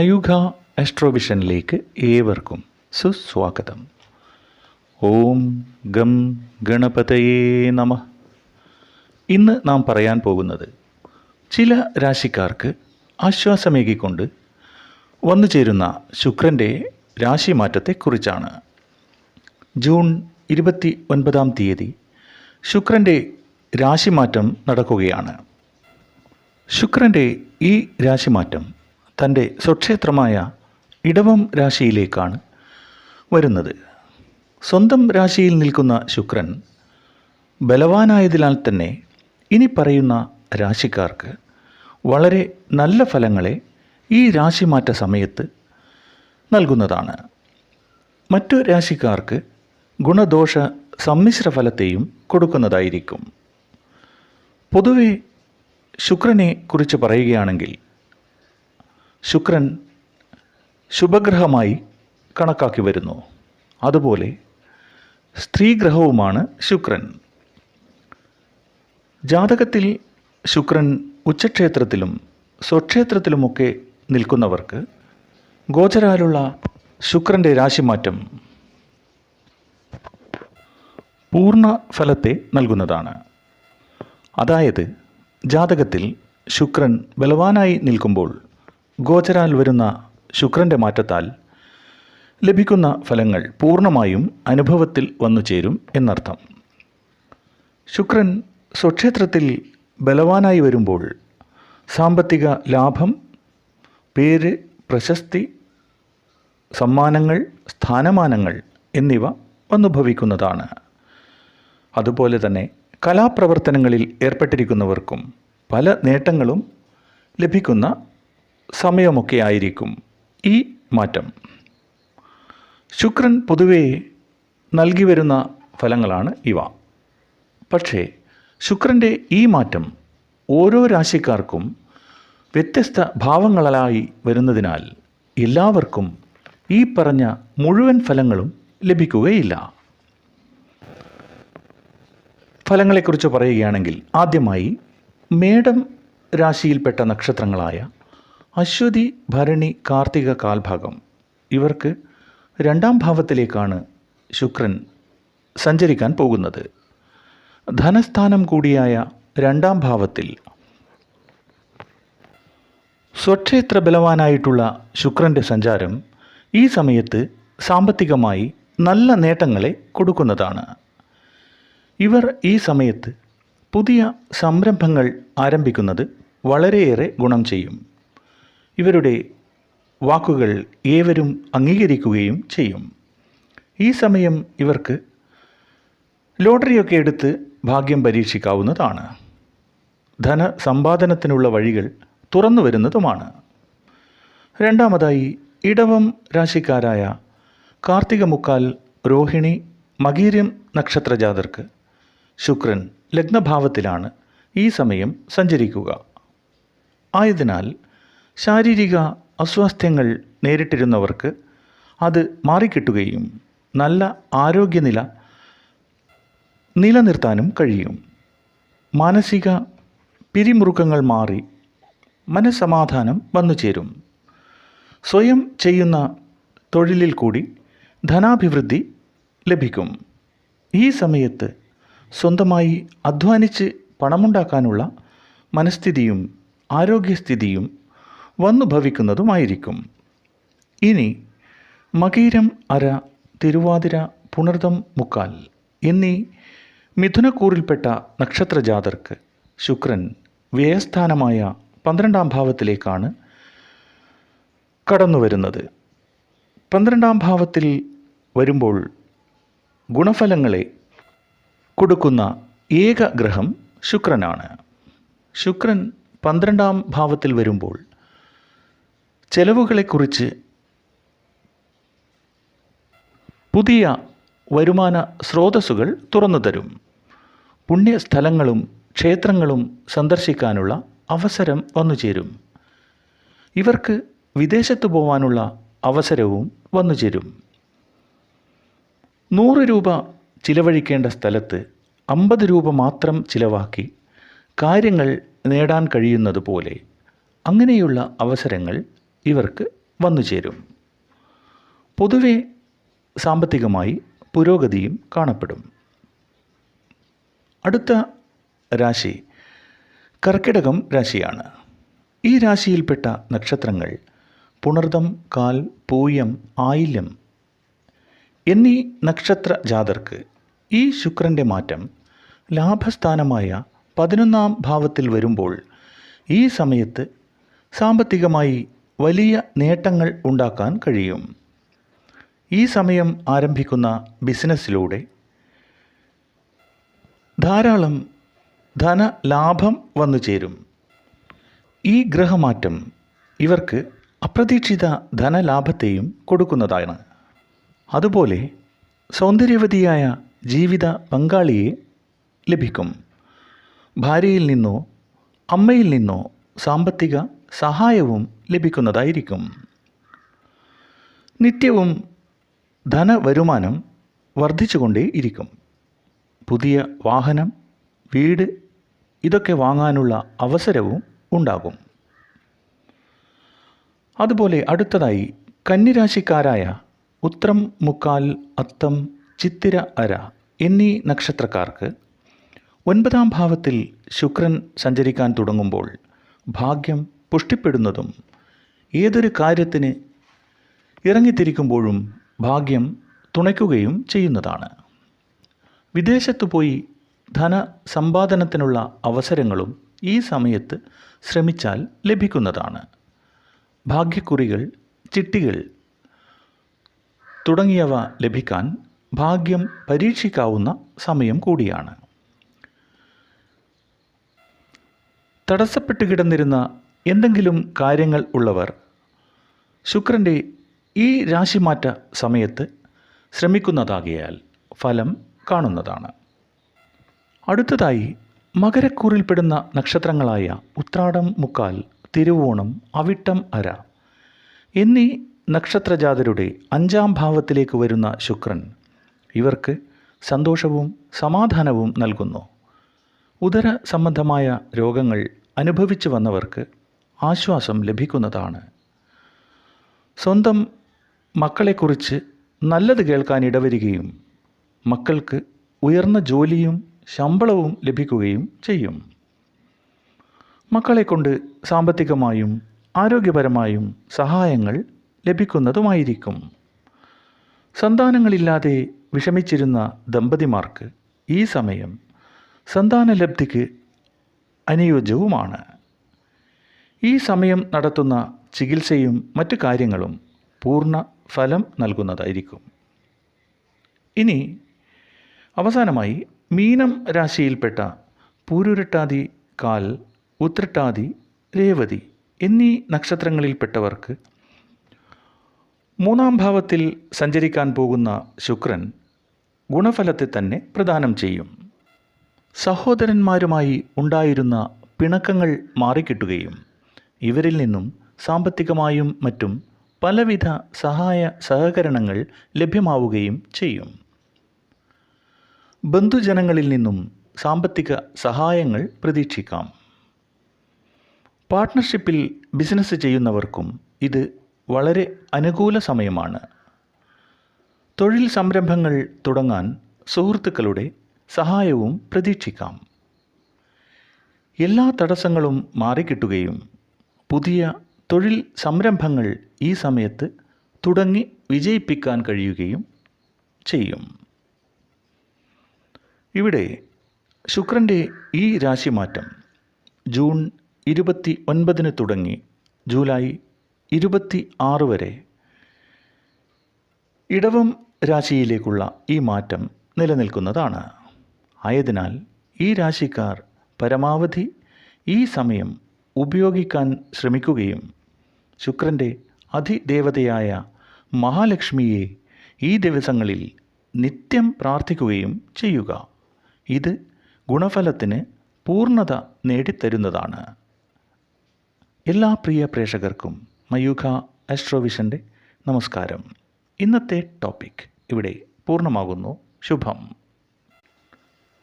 മയൂഖ ആസ്ട്രോവിഷനിലേക്ക് ഏവർക്കും സുസ്വാഗതം. ഓം ഗം ഗണപതയേ നമ. ഇന്ന് നാം പറയാൻ പോകുന്നത് ചില രാശിക്കാർക്ക് ആശ്വാസമേകിക്കൊണ്ട് വന്നു ചേരുന്ന ശുക്രന്റെ രാശിമാറ്റത്തെക്കുറിച്ചാണ്. ജൂൺ ഇരുപത്തി ഒൻപതാം തീയതി ശുക്രന്റെ രാശിമാറ്റം നടക്കുകയാണ്. ശുക്രന്റെ ഈ രാശിമാറ്റം തന്റെ സ്വക്ഷേത്രമായ ഇടവം രാശിയിലേക്കാണ് വരുന്നത്. സ്വന്തം രാശിയിൽ നിൽക്കുന്ന ശുക്രൻ ബലവാനായതിനാൽ തന്നെ ഇനി പറയുന്ന രാശിക്കാർക്ക് വളരെ നല്ല ഫലങ്ങളെ ഈ രാശിമാറ്റ സമയത്ത് നൽകുന്നതാണ്. മറ്റു രാശിക്കാർക്ക് ഗുണദോഷ സമ്മിശ്ര ഫലത്തെയും കൊടുക്കുന്നതായിരിക്കും. പൊതുവെ ശുക്രനെ കുറിച്ച് പറയുകയാണെങ്കിൽ ശുക്രൻ ശുഭഗ്രഹമായി കണക്കാക്കി വരുന്നു. അതുപോലെ സ്ത്രീഗ്രഹവുമാണ് ശുക്രൻ. ജാതകത്തിൽ ശുക്രൻ ഉച്ചക്ഷേത്രത്തിലും സ്വക്ഷേത്രത്തിലുമൊക്കെ നിൽക്കുന്നവർക്ക് ഗോചരാലുള്ള ശുക്രന്റെ രാശിമാറ്റം പൂർണ ഫലത്തെ നൽകുന്നതാണ്. അതായത് ജാതകത്തിൽ ശുക്രൻ ബലവാനായി നിൽക്കുമ്പോൾ ഗോചരാൽ വരുന്ന ശുക്രന്റെ മാറ്റത്താൽ ലഭിക്കുന്ന ഫലങ്ങൾ പൂർണമായും അനുഭവത്തിൽ വന്നു ചേരും എന്നർത്ഥം. ശുക്രൻ സ്വക്ഷേത്രത്തിൽ ബലവാനായി വരുമ്പോൾ സാമ്പത്തിക ലാഭം പേര് പ്രശസ്തി സമ്മാനങ്ങൾ സ്ഥാനമാനങ്ങൾ എന്നിവ വന്നുഭവിക്കുന്നതാണ്. അതുപോലെ തന്നെ കലാപ്രവർത്തനങ്ങളിൽ ഏർപ്പെട്ടിരിക്കുന്നവർക്കും പല നേട്ടങ്ങളും ലഭിക്കുന്ന സമയമൊക്കെ ആയിരിക്കും ഈ മാറ്റം. ശുക്രൻ പൊതുവേ നൽകി വരുന്ന ഫലങ്ങളാണ് ഇവ. പക്ഷേ ശുക്രന്റെ ഈ മാറ്റം ഓരോ രാശിക്കാർക്കും വ്യത്യസ്ത ഭാവങ്ങളായി വരുന്നതിനാൽ എല്ലാവർക്കും ഈ പറഞ്ഞ മുഴുവൻ ഫലങ്ങളും ലഭിക്കുകയില്ല. ഫലങ്ങളെക്കുറിച്ച് പറയുകയാണെങ്കിൽ ആദ്യമായി മേടം രാശിയിൽപ്പെട്ട നക്ഷത്രങ്ങളായ അശ്വതി ഭരണി കാർത്തിക കാൽഭാഗം. ഇവർക്ക് രണ്ടാം ഭാവത്തിലേക്കാണ് ശുക്രൻ സഞ്ചരിക്കാൻ പോകുന്നത്. ധനസ്ഥാനം കൂടിയായ രണ്ടാം ഭാവത്തിൽ സ്വക്ഷേത്ര ബലവാനായിട്ടുള്ള ശുക്രന്റെ സഞ്ചാരം ഈ സമയത്ത് സാമ്പത്തികമായി നല്ല നേട്ടങ്ങളെ കൊടുക്കുന്നതാണ്. ഇവർ ഈ സമയത്ത് പുതിയ സംരംഭങ്ങൾ ആരംഭിക്കുന്നത് വളരെയേറെ ഗുണം ചെയ്യും. ഇവരുടെ വാക്കുകൾ ഏവരും അംഗീകരിക്കുകയും ചെയ്യും. ഈ സമയം ഇവർക്ക് ലോട്ടറിയൊക്കെ എടുത്ത് ഭാഗ്യം പരീക്ഷിക്കാവുന്നതാണ്. ധനസമ്പാദനത്തിനുള്ള വഴികൾ തുറന്നു വരുന്നതുമാണ്. രണ്ടാമതായി ഇടവം രാശിക്കാരായ കാർത്തിക മുക്കാൽ രോഹിണി മകീര്യം നക്ഷത്രജാതർക്ക് ശുക്രൻ ലഗ്നഭാവത്തിലാണ് ഈ സമയം സഞ്ചരിക്കുക. ആയതിനാൽ ശാരീരിക അസ്വാസ്ഥ്യങ്ങൾ നേരിട്ടിരുന്നവർക്ക് അത് മാറിക്കിട്ടുകയും നല്ല ആരോഗ്യനില നിലനിർത്താനും കഴിയും. മാനസിക പിരിമുറുക്കങ്ങൾ മാറി മനസ്സമാധാനം വന്നു ചേരും. സ്വയം ചെയ്യുന്ന തൊഴിലിൽ കൂടി ധനാഭിവൃദ്ധി ലഭിക്കും. ഈ സമയത്ത് സ്വന്തമായി അധ്വാനിച്ച് പണമുണ്ടാക്കാനുള്ള മനസ്ഥിതിയും ആരോഗ്യസ്ഥിതിയും വന്നു ഭവിക്കുന്നതുമായിരിക്കും. ഇനി മകീരം അര തിരുവാതിര പുണർതം മുക്കാൽ എന്നീ മിഥുനക്കൂറിൽപ്പെട്ട നക്ഷത്രജാതർക്ക് ശുക്രൻ വ്യയസ്ഥാനമായ പന്ത്രണ്ടാം ഭാവത്തിലേക്കാണ് കടന്നുവരുന്നത്. പന്ത്രണ്ടാം ഭാവത്തിൽ വരുമ്പോൾ ഗുണഫലങ്ങളെ കൊടുക്കുന്ന ഏക ഗ്രഹം ശുക്രനാണ്. ശുക്രൻ പന്ത്രണ്ടാം ഭാവത്തിൽ വരുമ്പോൾ ചെലവുകളെക്കുറിച്ച് പുതിയ വരുമാന സ്രോതസ്സുകൾ തുറന്നു തരും. പുണ്യസ്ഥലങ്ങളും ക്ഷേത്രങ്ങളും സന്ദർശിക്കാനുള്ള അവസരം വന്നു ചേരും. ഇവർക്ക് വിദേശത്ത് പോവാനുള്ള അവസരവും വന്നു ചേരും. നൂറ് രൂപ ചിലവഴിക്കേണ്ട സ്ഥലത്ത് അമ്പത് രൂപ മാത്രം ചിലവാക്കി കാര്യങ്ങൾ നേടാൻ കഴിയുന്നത് പോലെ അങ്ങനെയുള്ള അവസരങ്ങൾ ഇവർക്ക് വന്നു ചേരും. പൊതുവെ സാമ്പത്തികമായി പുരോഗതിയും കാണപ്പെടും. അടുത്ത രാശി കർക്കിടകം രാശിയാണ്. ഈ രാശിയിൽപ്പെട്ട നക്ഷത്രങ്ങൾ പുണർദം കാൽ പൂയം ആയില്യം എന്നീ നക്ഷത്ര ജാതർക്ക് ഈ ശുക്രന്റെ മാറ്റം ലാഭസ്ഥാനമായ പതിനൊന്നാം ഭാവത്തിൽ വരുമ്പോൾ ഈ സമയത്ത് സാമ്പത്തികമായി വലിയ നേട്ടങ്ങൾ ഉണ്ടാക്കാൻ കഴിയും. ഈ സമയം ആരംഭിക്കുന്ന ബിസിനസ്സിലൂടെ ധാരാളം ധനലാഭം വന്നു ചേരും. ഈ ഗ്രഹമാറ്റം ഇവർക്ക് അപ്രതീക്ഷിത ധനലാഭത്തെയും കൊടുക്കുന്നതാണ്. അതുപോലെ സൗന്ദര്യവതിയായ ജീവിത പങ്കാളിയെ ലഭിക്കും. ഭാര്യയിൽ നിന്നോ അമ്മയിൽ നിന്നോ സാമ്പത്തിക സഹായവും ലഭിക്കുന്നതായിരിക്കും. നിത്യവും ധനവരുമാനം വർദ്ധിച്ചുകൊണ്ടേ ഇരിക്കും. പുതിയ വാഹനം വീട് ഇതൊക്കെ വാങ്ങാനുള്ള അവസരവും ഉണ്ടാകും. അതുപോലെ അടുത്തതായി കന്നിരാശിക്കാരായ ഉത്രം മുക്കാൽ അത്തം ചിത്തിര അര എന്നീ നക്ഷത്രക്കാർക്ക് ഒൻപതാം ഭാവത്തിൽ ശുക്രൻ സഞ്ചരിക്കാൻ തുടങ്ങുമ്പോൾ ഭാഗ്യം പുഷ്ടിപ്പെടുന്നതും ഏതൊരു കാര്യത്തിന് ഇറങ്ങിത്തിരിക്കുമ്പോഴും ഭാഗ്യം തുണയ്ക്കുകയും ചെയ്യുന്നതാണ്. വിദേശത്ത് പോയി ധന സമ്പാദനത്തിനുള്ള അവസരങ്ങളും ഈ സമയത്ത് ശ്രമിച്ചാൽ ലഭിക്കുന്നതാണ്. ഭാഗ്യക്കുറികൾ ചിട്ടികൾ തുടങ്ങിയവ ലഭിക്കാൻ ഭാഗ്യം പരീക്ഷിക്കാവുന്ന സമയം കൂടിയാണ്. തടസ്സപ്പെട്ട് കിടന്നിരുന്ന എന്തെങ്കിലും കാര്യങ്ങൾ ഉള്ളവർ ശുക്രന്റെ ഈ രാശിമാറ്റ സമയത്ത് ശ്രമിക്കുന്നതാകിയാൽ ഫലം കാണുന്നതാണ്. അടുത്തതായി മകരക്കൂറിൽപ്പെടുന്ന നക്ഷത്രങ്ങളായ ഉത്രാടം മുക്കാൽ തിരുവോണം അവിട്ടം അര എന്നീ നക്ഷത്രജാതരുടെ അഞ്ചാം ഭാവത്തിലേക്ക് വരുന്ന ശുക്രൻ ഇവർക്ക് സന്തോഷവും സമാധാനവും നൽകുന്നു. ഉദര സംബന്ധമായ രോഗങ്ങൾ അനുഭവിച്ചു വന്നവർക്ക് ആശ്വാസം ലഭിക്കുന്നതാണ്. സ്വന്തം മക്കളെക്കുറിച്ച് നല്ലത് കേൾക്കാൻ ഇടവരികയും മക്കൾക്ക് ഉയർന്ന ജോലിയും ശമ്പളവും ലഭിക്കുകയും ചെയ്യും. മക്കളെക്കൊണ്ട് സാമ്പത്തികമായും ആരോഗ്യപരമായും സഹായങ്ങൾ ലഭിക്കുന്നതുമായിരിക്കും. സന്താനങ്ങളില്ലാതെ വിഷമിച്ചിരുന്ന ദമ്പതിമാർക്ക് ഈ സമയം സന്താനലബ്ധിക്ക് അനുയോജ്യവുമാണ്. ഈ സമയം നടത്തുന്ന ചികിത്സയും മറ്റു കാര്യങ്ങളും പൂർണ ഫലം നൽകുന്നതായിരിക്കും. ഇനി അവസാനമായി മീനം രാശിയിൽപ്പെട്ട പൂരുരട്ടാതി കാൽ ഉത്രട്ടാതി രേവതി എന്നീ നക്ഷത്രങ്ങളിൽപ്പെട്ടവർക്ക് മൂന്നാം ഭാവത്തിൽ സഞ്ചരിക്കാൻ പോകുന്ന ശുക്രൻ ഗുണഫലത്തെ തന്നെ പ്രദാനം ചെയ്യും. സഹോദരന്മാരുമായി ഉണ്ടായിരുന്ന പിണക്കങ്ങൾ മാറിക്കിട്ടുകയും ഇവരിൽ നിന്നും സാമ്പത്തികമായും മറ്റും പലവിധ സഹായ സഹകരണങ്ങൾ ലഭ്യമാവുകയും ചെയ്യും. ബന്ധുജനങ്ങളിൽ നിന്നും സാമ്പത്തിക സഹായങ്ങൾ പ്രതീക്ഷിക്കാം. പാർട്ട്ണർഷിപ്പിൽ ബിസിനസ് ചെയ്യുന്നവർക്കും ഇത് വളരെ അനുകൂല സമയമാണ്. തൊഴിൽ സംരംഭങ്ങൾ തുടങ്ങാൻ സുഹൃത്തുക്കളുടെ സഹായവും പ്രതീക്ഷിക്കാം. എല്ലാ തടസ്സങ്ങളും മാറിക്കിട്ടുകയും പുതിയ തൊഴിൽ സംരംഭങ്ങൾ ഈ സമയത്ത് തുടങ്ങി വിജയിപ്പിക്കാൻ കഴിയുകയും ചെയ്യും. ഇവിടെ ശുക്രന്റെ ഈ രാശിമാറ്റം ജൂൺ ഇരുപത്തി ഒൻപതിന് തുടങ്ങി ജൂലൈ ഇരുപത്തി ആറ് വരെ. ഇടവം രാശിയിലേക്കുള്ള ഈ മാറ്റം നിലനിൽക്കുന്നതാണ്. ആയതിനാൽ ഈ രാശിക്കാർ പരമാവധി ഈ സമയം ഉപയോഗിക്കാൻ ശ്രമിക്കുകയും ശുക്രന്റെ അതിദേവതയായ മഹാലക്ഷ്മിയെ ഈ ദിവസങ്ങളിൽ നിത്യം പ്രാർത്ഥിക്കുകയും ചെയ്യുക. ഇത് ഗുണഫലത്തിന് പൂർണത നേടിത്തരുന്നതാണ്. എല്ലാ പ്രിയ പ്രേക്ഷകർക്കും മയൂഖ ആസ്ട്രോവിഷന്റെ നമസ്കാരം. ഇന്നത്തെ ടോപ്പിക് ഇവിടെ പൂർണമാകുന്നു. ശുഭം.